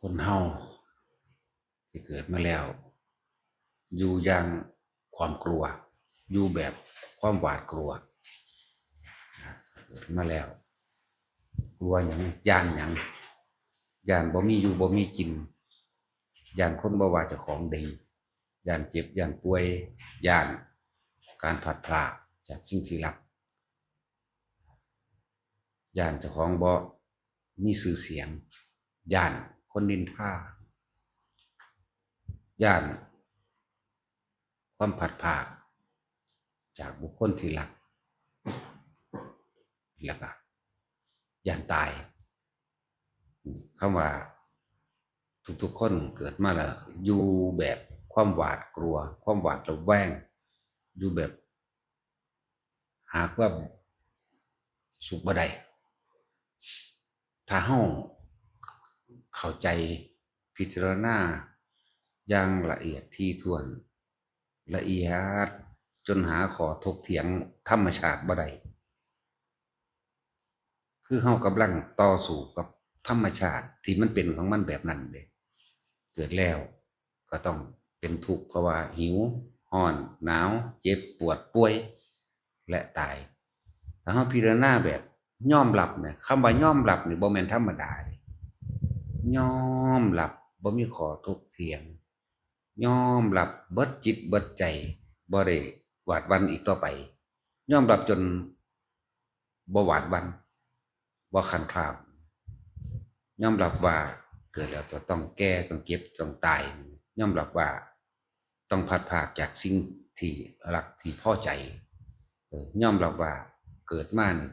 คนเฮาที่เกิดมาแล้ว อยู่อย่างความกลัว อยู่แบบความหวาดกลัวเกิดมาแล้ว กลัวอย่างย่านอย่างย่านบ่มีอยู่บ่มีกินย่านคนบ่ว่าจ้าของดีย่านเจ็บย่านป่วยย่านการผัดพลาดจากสิ่งที่รักย่านเจ้าของบ่มีชื่อเสียงย่าน คนนินทาย่าน ความผัดผากจากบุคคลที่รัก แล้วก็ย่านตายคำว่า ทุกๆคนเกิดมาแล้วอยู่แบบความหวาดกลัว ความหวาดระแวงอยู่แบบ หากว่าสุขบ่ได้ถ้าเฮา เข้าใจพิจารณาอย่างละเอียดที่ถ้วน ละเอียดจนหาขอถกเถียงธรรมชาติบ่ได้คือเฮากำลังต่อสู้กับธรรมชาติที่มันเป็นของมันแบบนั้นเลยเกิดแล้วก็ต้องเป็นทุกข์เพราะว่าหิวห้อน หนาว เจ็บปวดป่วย และตายถ้าเฮาพิจารณาแบบย่อมรับเนี่ยคำว่ายอมรับนี่บ่แม่นธรรมดาเลย ยอมรับบ่มีขอถกเถียง ยอมรับเบิดจิตเบิดใจบ่ได้หวาดวันอีกต่อไป ยอมรับจนบ่หวาดวันบ่คันคลามยอมรับว่าเกิดแล้วต้องแก่ต้องเก็บต้องตายยอมรับว่าต้องพัดภาคจากสิ่งที่รักที่พ่อใจเออยอมรับว่าเกิดมานี่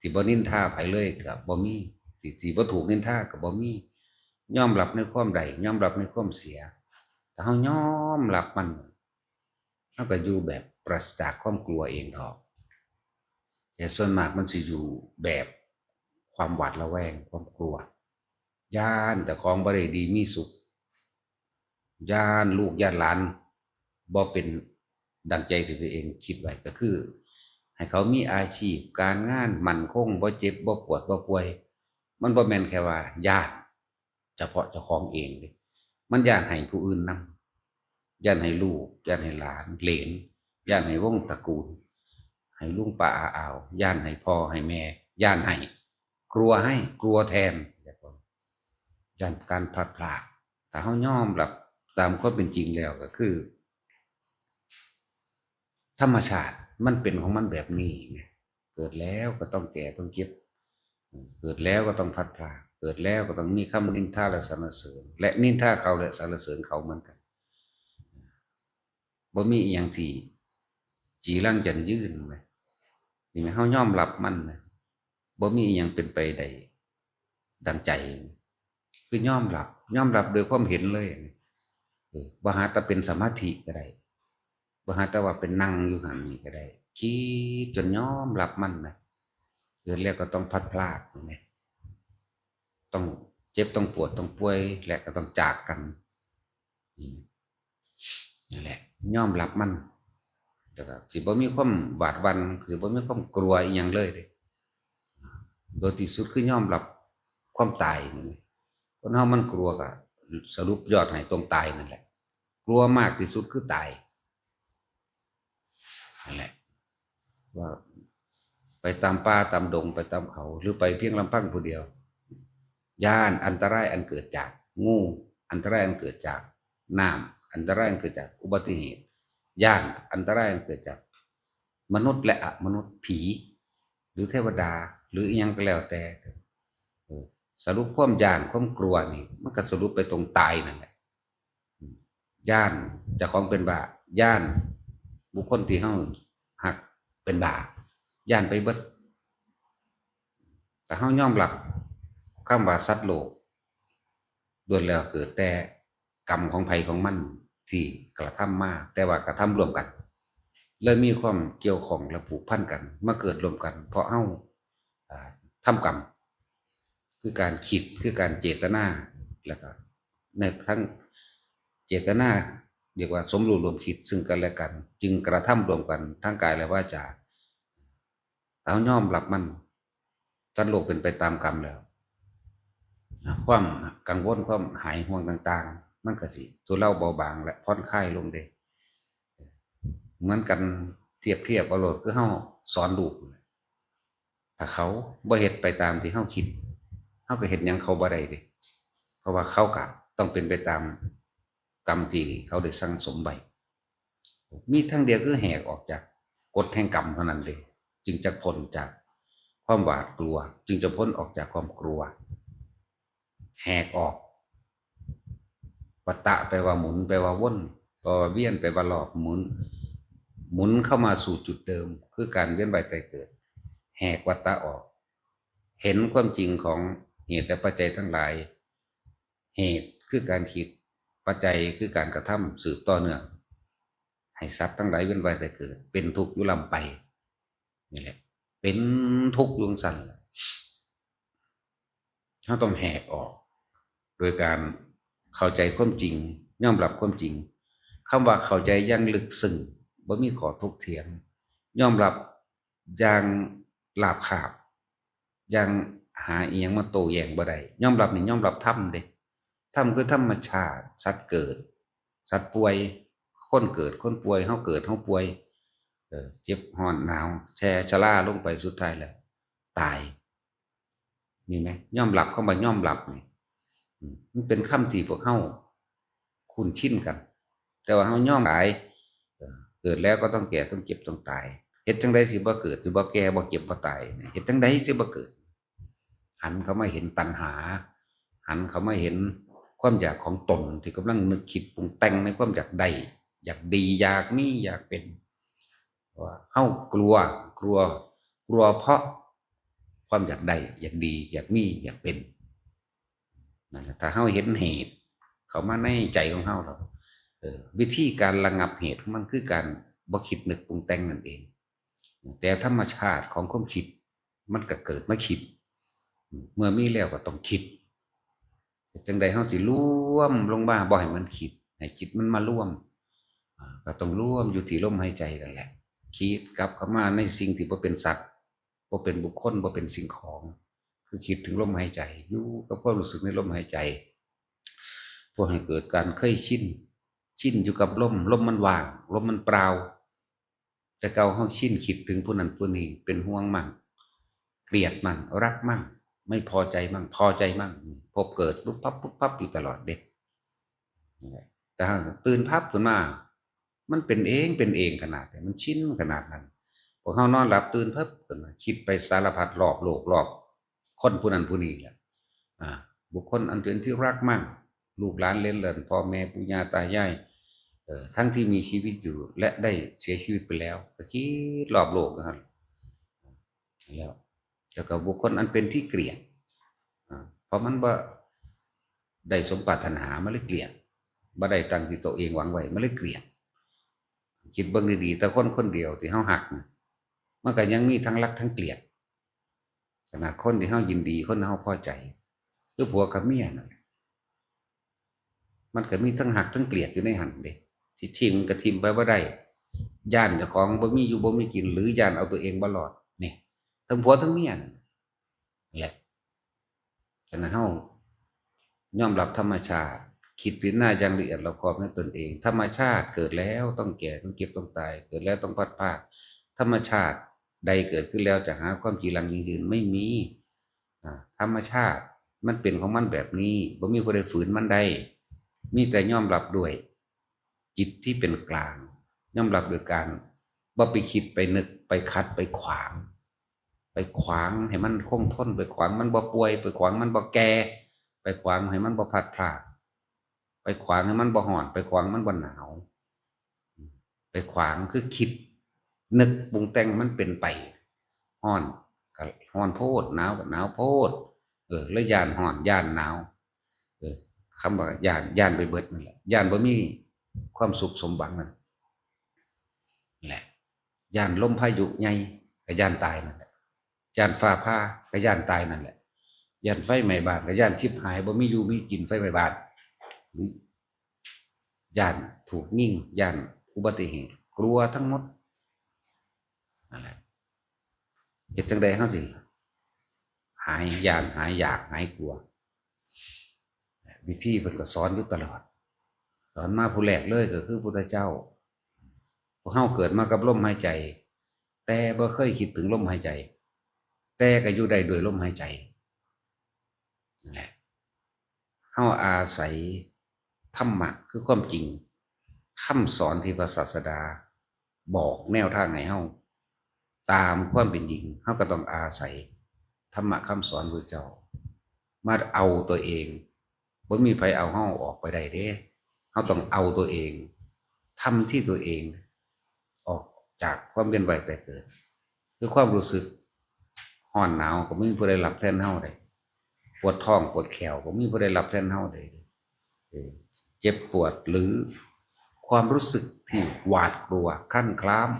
ที่บ่นินท่าไผเลยก็บ่มีที่ที่บ่ถูกนินท่าก็บ่มี ยอมรับในความใดยอมรับในความเสียถ้าเฮายอมรับมันเฮาก็อยู่แบบปราศจากความกลัวเองดอก แต่ส่วนมากมันสิอยู่แบบความหวาดระแวงความกลัวย่านแต่ของบ่ได้ดีมีสุขย่านลูกย่านหลานบ่เป็นดังใจที่ตัวเองคิดไว้ก็คือ ให้เขามีอาชีพการงานมั่นคงบ่เจ็บบ่ปวดบ่ป่วย มันบ่แม่นแค่ว่าญาติ เฉพาะเจ้าของเองเด้มันย่านให้ผู้อื่นนำย่านให้ลูกย่านให้หลานเหลนย่านให้วงตระกูล ให้ลุงป้าอาอาวย่านให้พ่อให้แม่ย่านให้กลัวให้กลัวแทนย่านการพลาดพลาดแต่เฮาย่อมรับตามความเป็นจริงแล้วก็คือ ธรรมชาติมันเป็นของมันแบบนี้เกิดแล้วก็ต้องแก่ต้องเจ็บ เกิดแล้วก็ต้องพัดพลาด เกิดแล้วก็ต้องมีคำนินทาและสรรเสริญ และนินทาเขาและสรรเสริญเขาเหมือนกันบ่มีอีหยังที่จีรังจันยืนไหมนี่ไหมเฮาย่อมรับมันนะบ่มีอีหยังเป็นไปใดดังใจ คือย่อมรับย่อมรับโดยความเห็นเลยเออบ่หาแต่เป็นสมาธิก็ได้บ่หาแต่ว่าเป็นนั่งอยู่หันนี่ก็ได้คิดจนย่อมรับมันนะเกิดแล้วก็ต้องพัดพลาดไหม ต้องเจ็บต้องปวดต้องป่วย และก็ต้องจากกันนั่นแหละยอมรับมันแต่ก็สิบ่มีความหวาดหวัน คือบ่มีความกลัวอีหยังเลยเด้โดยที่สุดคือยอมรับความตายนี่คนเฮามันกลัวก็สรุปยอดให้ตรงตายนั่นแหละ กลัวมากที่สุดคือตายนั่นแหละ ว่าไปตามป่าตามดงไปตามเขา หรือไปเพียงลำพังผู้เดียว ย่านอันตรายอันเกิดจากงู อันตรายอันเกิดจากน้ำอันตรายอันเกิดจากอุบัติเหตุย่านอันตรายอันเกิดจาก มนุษย์และอมนุษย์ผี หรือเทวดา หรืออยังก็แล้วแต่สรุปความย่านความกลัวนี่มันก็สรุปไปตรงตายนั่นแหละย่านจะของเป็นบาย่าน บุคคลที่เฮาหักเป็นบาย่านไปเบิดแต่เฮายอมรับ คำว่าสัตว์โลกล้วนแล้วเกิดแต่กรรมของภัยของมันที่กระทำมาแต่ว่ากระทำรวมกันเลยมีความเกี่ยวของและผูกพันกัน มาเกิดรวมกัน เพราะเฮาอ่าทำกรรม คือการคิดคือการเจตนาแล้วก็ในทั้งเจตนาเรียกว่าสมรู้รวมคิดซึ่งกันและกัน จึงกระทำรวมกันทั้งกายและว่าจาเอาย่อมรับมันสันโลกเป็นไปตามกรรมแล้ว ความกังวลความหายห่วงต่าง ๆ มันก็สิทุเล่าเบาบาง และผ่อนคลายลงเด้เหมือนกันเทียบเทียบอาโลดคือเฮาสอนลูกถ้าเขาบ่เฮ็ดไปตามที่เฮาคิดเฮาก็เฮ็ดหยังเขาบ่ได้เด้เพราะว่าเขาก็ต้องเป็นไปตามกรรมที่เขาได้สั่งสมไว้มีทั้งเดียวคือแหกออกจากกฎแห่งกรรมเท่านั้นเด้จึงจะพ้นจากความหวาดกลัว จึงจะพ้นออกจากความกลัว แหกออกวัตตะแปลว่าหมุนแปลว่าวนแปลว่าเวียนแปลว่าหลอกหมุน หมุนเข้ามาสู่จุดเดิม คือการเวียนว่ายตายเกิด แหกวัตตะออก เห็นความจริงของเหตุและปัจจัยทั้งหลาย เหตุคือการคิดปัจจัยคือการกระทำสืบต่อเนื่องให้สัตว์ทั้งหลายเวียนว่ายตายเกิด เป็นทุกข์ยุลำไปนี่แหละ เป็นทุกข์ยุงสันล่ะเราต้องแหกออก โดยการเข้าใจความจริงยอมรับความจริงคำว่าเข้าใจอยังลึกซึ้งบ่มีขอทุกเถียงยอมรับอย่างลาบขาบอย่างหาเอียงมาโตแยงบ่ได้ยอมรับนี่ยอมรับธรรมเด้ธรรมคือธรรมชาติ สัตว์เกิด สัตว์ป่วยคนเกิดคนป่วยเฮาเกิดเฮาป่วยเออเจ็บฮ้อนหนาว แช่ชราลงไปสุดท้ายแล้ว ตาย มีไหมยอมรับเข้ามาย่อมรับนี่ มันเป็นคำที่พวกเฮาคุ้นชินกัน แต่ว่าเฮาย่อมหลายเกิดแล้วก็ต้องแก่ต้องเจ็บต้องตายเฮ็ดจังไดสิบ่เกิดสิบ่แก่บ่เจ็บบ่ตายเนี่ยเฮ็ดจังไดสิบ่เกิด หันเขามาเห็นตัณหา หันเขามาเห็นความอยากของตนที่กำลังนึกคิดปรุงแต่งในความอยากได้อยากดีอยากมีอยากเป็นว่าเฮากลัวกลัว กลัวเพราะความอยากได้อยากดีอยากมีอยากเป็น นั่นแหละถ้าเฮาเห็นเหตุ เขามาในใจของเฮาเราวิธีการระงับเหตุมันคือการบ่คิดนึกปรุงแต่งนั่นเอง แต่ธรรมชาติของความคิด มันก็เกิดมาคิด เมื่อมีแล้วก็ต้องคิดจังใดเฮาสิร่วมลงมาบ่ให้มันคิดให้จิตมันมาร่วมก็ต้องร่วมอยู่ที่ลมหายใจนั่นแหละ คิดกลับเข้ามาในสิ่งที่บ่เป็นสัตว์บ่เป็นบุคคลบ่เป็นสิ่งของ คือคิดถึงลมหายใจอยู่กับความรู้สึกในลมหายใจเพื่อให้เกิดการเคยชินชินอยู่กับลมลมมันว่างลมมันเปล่า แต่เก่าเฮาชินคิดถึงผู้นั้นผู้นี้เป็นห่วงมั่งเกลียดมั่งรักมั่งไม่พอใจมั่งพอใจมั่งพบเกิดปุ๊บปั๊บปุ๊บปั๊บอยู่ตลอดเด็กแต่ถ้าตื่นพับขึ้นมา มันเป็นเองเป็นเองขนาดไหนมันชินขนาดนั้นพอเขานอนหลับตื่นพิ่ขึ้นมาคิดไปสารพัดรอบโลกรอบ คนผู้นั้นผู้นี้แหละบุคคลอันเป็นที่รักมั่งลูกหลานเล่นเลินพ่อแม่ปู่ย่าตายายเอ่อทั้งที่มีชีวิตอยู่และได้เสียชีวิตไปแล้วก็คิดรอบโลกนะครับแล้วแล้วก็บุคคลอันเป็นที่เกลียดเพราะมันบ่ได้สมปรารถนามันเลยเกลียดบ่ได้ตังที่ตัวเองหวังไว้มันเลยเกลียดคิดเบิ่งดีๆแต่คนคนเดียวที่เฮาหัก มันก็ยังมีทั้งรักทั้งเกลียด ขนาดคนที่เฮายินดีคนที่เฮาพอใจคือผัวกับเมียนั่นมันก็มีทั้งหักทั้งเกลียดอยู่ในหันเด้ที่ทิมก็ทิมไปบ่าได้ย่านเจ้าของบ่มีอยู่บ่มีกิน หรือย่านเอาตัวเองบ่รอดนี่ทั้งผัวทั้งเมียนแหละฉะนั้นเฮายอมรับธรรมชาติ คิดพิจารณาอย่างละเอียดรอบคอบในตนเอง ธรรมชาติเกิดแล้วต้องแก่ต้องเก็บต้องตาย เกิดแล้วต้องพัดพาธรรมชาติ ใดเกิดขึ้นแล้วจะหาความจีรังยืนไม่มีธรรมชาติมันเป็นของมันแบบนี้บ่มีผู้ใดฝืนมันได้มีแต่ย่อมรับด้วย จิตที่เป็นกลาง ย่อมรับโดยการบ่ไปคิดไปนึกไปคัดไปขวาง ไปขวางให้มันคงทน ไปขวางมันบ่ป่วย ไปขวางมันบ่แก่ไปขวางให้มันบ่พัดพลาดไปขวางให้มันบ่ห่อน ไปขวางมันบ่หนาว ไปขวางคือคิด นึกปรุงแต่งมันเป็นไปห่อนก็ห่อนโพดหนาวก็หนาวโพดเออแล้วยานห่อนยานหนาวเออคำว่ายานยานไปเบิดนั่นแหละยานบ่มีความสุขสมหวังนั่นแหละยานลมพายุใหญ่ก็ยานตายนั่นแหละยานฟ้าผ่าก็ยานตายนั่นแหละยานไฟไหม้บ้านก็ยานชิบหายบ่มีอยู่มีกินไฟไหม้บ้านย่านถูกยิ่งย่านอุบัติเหตุกลัวทั้งหมด นั่นแหละเฮ็ดจังใดเฮาสิ หายยานหายอยากหายกลัว วิธีเพิ่นก็สอนอยู่ตลอด สอนมาผู้แรกเลยก็คือพุทธเจ้าพวกเฮาเกิดมากับลมหายใจ แต่บ่เคยคิดถึงลมหายใจ แต่ก็อยู่ได้โดวยลมหายใจนั่นแหละเฮาอาศัยธรรมะคือความจริงคำสอนที่พระศาสดา บอกแนวทางให้เฮา ตามความเป็นจริงเฮาก็ต้องอาศัยธรรมะคำสอนพระเจ้า มาเอาตัวเองบ่มีไผเอาเฮาออกไปได้เด้เฮาต้องเอาตัวเองทำที่ตัวเอง ออกจากความเป็นไว้แต่เกิดคือความรู้สึกห้อนหนาวก็ไม่มีผู้ใดรับแทนเฮาได้ปวดท้องปวดแขวก็ไม่มีผู้ใดรับแทนเฮาได้เออเจ็บปวดหรือความรู้สึกที่หวาดกลัวขั้นคลาม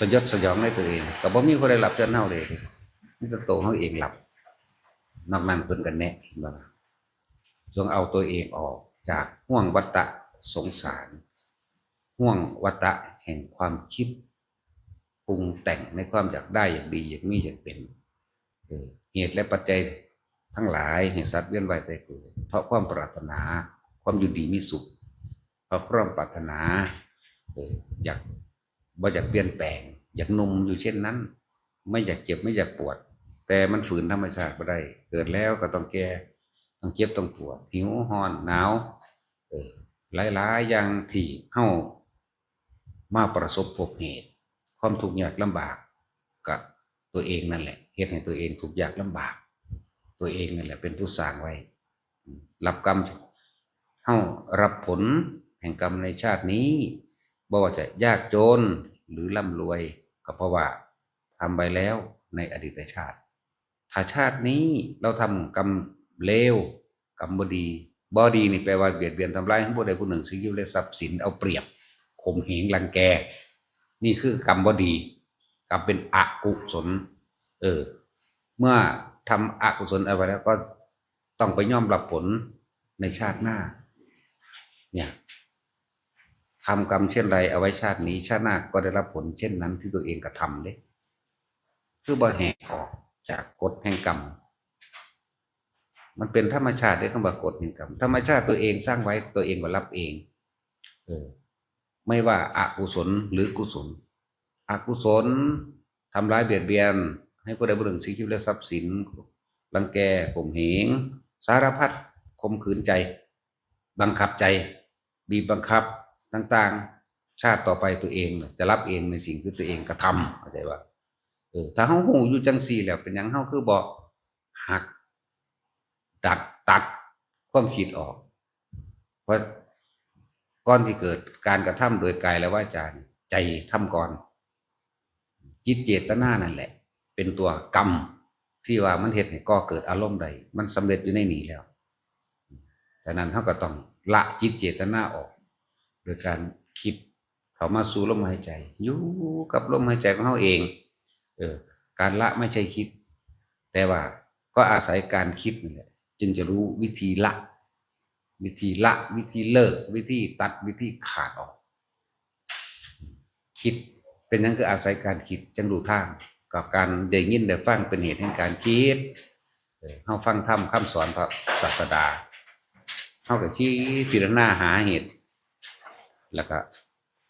สยดสยองในตัวเองก็บ่มีผู้ใดรับแทนเฮาเลยนี่ก็ตัวเฮาเองรับนอกนั้นเพิ่นกันแนะเห็นบ่ล่ะจงเอาตัวเองออกจากห่วงวัฏฏะสงสาร ห่วงวัฏฏะแห่งความคิดปรุงแต่งในความอยากได้อยากดีอยากมีอยากเป็นเหตุและปัจจัยทั้งหลายแห่งสัตว์เวียนว่ายตายเกิดเพราะความปรารถนา ความอยู่ดีมีสุขเพราะความปรารถนาอยาก บ่อยากเปลี่ยนแปลง อยากนุ่มอยู่เช่นนั้น ไม่อยากเจ็บไม่อยากปวด แต่มันฝืนธรรมชาติไม่ได้ เกิดแล้วก็ต้องแก่ต้องเจ็บต้องปวด หิวห้อนหนาวเออหลายๆอย่างที่เฮามาประสบพบเหตุ ความทุกข์ยากลำบากกับตัวเองนั่นแหละเหตุให้ตัวเองทุกข์ยากลำบาก ตัวเองนั่นแหละ เป็นผู้สร้างไว้ รับกรรมเฮารับผลแห่งกรรมในชาตินี้บ่ว่าจะยากจน หรือร่ำรวย ก็เพราะว่าทำไปแล้วในอดีตชาติ ถ้าชาตินี้เราทำกรรมเลวกรรมบดีบอดีนี่แปลว่าเบียดเบียนทำร้ายทั้งผู้ใดผู้หนึ่งสิ่งที่และทรัพย์สินเอาเปรียบข่มเหงรังแก นี่คือกรรมบดี กรรมเป็นอกุศล เออ เมื่อทำอกุศลอะไรแล้วก็ต้องไปย่อมรับผลในชาติหน้า เนี่ย ทำกรรมเช่นไรเอาไว้ชาตินี้ ชาติหน้าก็ได้รับผลเช่นนั้นที่ตัวเองกระทำเลยคือบ่แหกออกจากกฎแห่งกรรม มันเป็นธรรมชาติด้วยคำว่ากฎแห่งกรรม ธรรมชาติตัวเองสร้างไว้ตัวเองก็รับเองเออไม่ว่าอากุศลหรือกุศล อกุศลทำร้ายเบียดเบียน ให้ผู้ใดผู้หนึ่งสิ่งที่และทรัพย์สินรังแกข่มเหง สารพัดข่มขืนใจ บังคับใจ บีบบังคับ ต่างๆ ชาติต่อไปตัวเองจะรับเองในสิ่งที่ตัวเองกระทำเข้าใจว่าเออถ้าเฮาหูอยู่จังซี่แล้วเป็นยังเฮาคือบอกหักดัดตัดความคิดออก เพราะก่อนที่เกิดการกระทำโดยกายและวาจาใจทำก่อน จิตเจตนานั่นแหละ เป็นตัวกรรมที่ว่ามันเฮ็ดให้ก่อเกิดอารมณ์ใดมันสำเร็จอยู่ในนี้แล้วฉะนั้นเขาก็ต้องละจิตเจตนาออก โดยการคิดเขามาสู่ลมหายใจอยู่กับลมหายใจของเขาเอง เออ การละไม่ใช่คิด แต่ว่าก็อาศัยการคิดนี่แหละจึงจะรู้วิธีละ วิธีละ วิธีเลิก วิธีตัดวิธีขาดออก คิดเป็นนั้นคือาศัยการคิดจังรู้ทางกับการได้ยินได้ฟังเป็นเหตุแห่งการคิดเออเฮาฟังธรรมคำสอนพระศาสดาเฮาก็ที่พิจารณาหาเหตุ แล้วก็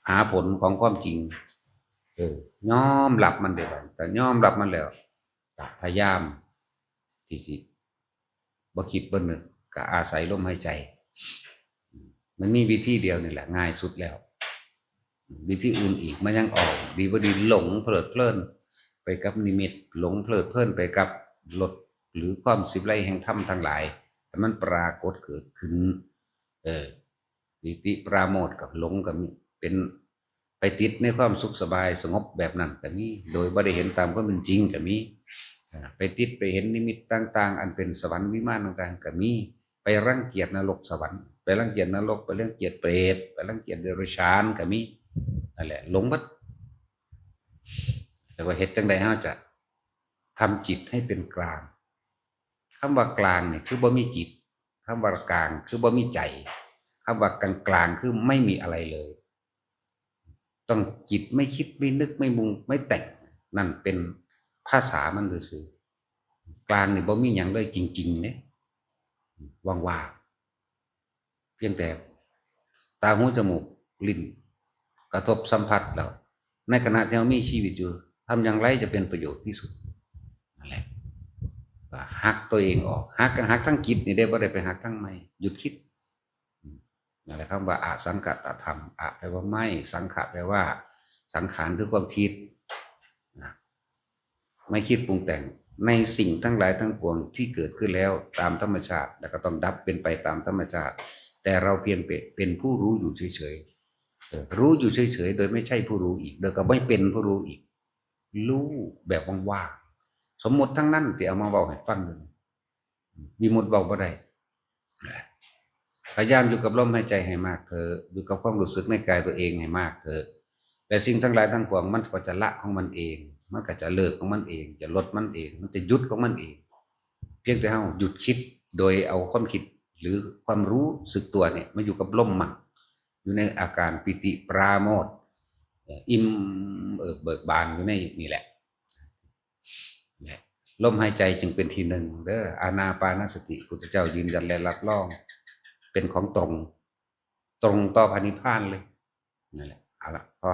หาผลของความจริง เออยอมรับมันเดี๋ยวแต่ยอมรับมันแล้วก็พยายามที่สิบ่คิดบ่นึกก็อาศัยลมหายใจ มันมีวิธีเดียวนี่แหละ ง่ายสุดแล้ว วิธีอื่นอีกมันยังออก ดีบ่ดีหลงเพลิดเพลิน ไปกับนิมิตหลงเพลิดเพลินไปกับรถหรือความสิบไลแห่งธรรมทั้งหลายแต่มันปรากฏเกิดขึ้น เออ วิติปราโมทกับหลงกับมีเป็นไปติดในความสุขสบายสงบแบบนั้นแต่มีโดยบ่ได้เห็นตามความเป็นจริงก็มีอ่าไปติดไปเห็นนิมิตต่าง ๆ อันเป็นสวรรค์วิมานต่างๆก็มีไปรังเกียจนรกสวรรค์ไปรังเกียจนรกไปรังเกียจเปรตไปรังเกียจเดรัจฉานก็มีนั่นแหละหลงบัดแต่ว่าเฮ็ดจังใดเฮาจะทำจิตให้เป็นกลางคำว่ากลางเนี่ยคือบ่มีจิตคำว่ากลางคือบ่มีใจ คำว่ากลางกลางๆคือไม่มีอะไรเลย ต้องจิตไม่คิดไม่นึกไม่มุงไม่แต่งนั่นเป็นภาษามันซื่อกลางนี่บ่มีหยังเลยจริงๆเนี่ยว่างพียงแต่ ตาหูจมูกลิ้นกระทบสัมผัสแล้วในขณะที่เรามีชีวิตอยู่ทำอย่างไรจะเป็นประโยชน์ที่สุดนั่นแหละหักตัวเองออกหักหักทั้งจิตนี่ได้บ่ได้ไปหักทั้งไม่หยุดคิด นั่นแหละครับว่าอาสังกัตตธรรมอะแปลว่าไม่สังขะแปลว่า สังขารคือความคิดนะไม่คิดปรุงแต่งในสิ่งทั้งหลายทั้งปวงที่เกิดขึ้นแล้วตามธรรมชาติ แล้วก็ต้องดับเป็นไปตามธรรมชาติ แต่เราเพียงเป็นผู้รู้อยู่เฉยๆเออรู้อยู่เฉยๆ โดยไม่ใช่ผู้รู้อีกโดยก็ไม่เป็นผู้รู้อีก รู้แบบว่างๆสมมติทั้งนั้นที่เอามาบอกให้ฟังเลยมีหมดบอกบ่าได้ พยายามอยู่กับลมหายใจให้มากเถอะอยู่กับความรู้สึกในกายตัวเองให้มากเถอะแต่สิ่งทั้งหลายทั้งปวงมันก็จะละของมันเอง มันก็จะเลิกของมันเอง จะลดมันเอง มันจะหยุดของมันเอง เพียงแต่เฮาหยุดคิดโดยเอาความคิดหรือความรู้สึกตัวเนี่ยมาอยู่กับลมมันอยู่ในอาการปิติปราโมทย์อิ่มเอิบเบิกบานอยู่ในนี่แหละลมหายใจจึงเป็นที่หนึ่งเด้ออานาปานสติพุทธเจ้ายืนยันและรับรอง เป็นของตรง ตรงต่อพันิพานเลยนั่นแหละเอาละพอ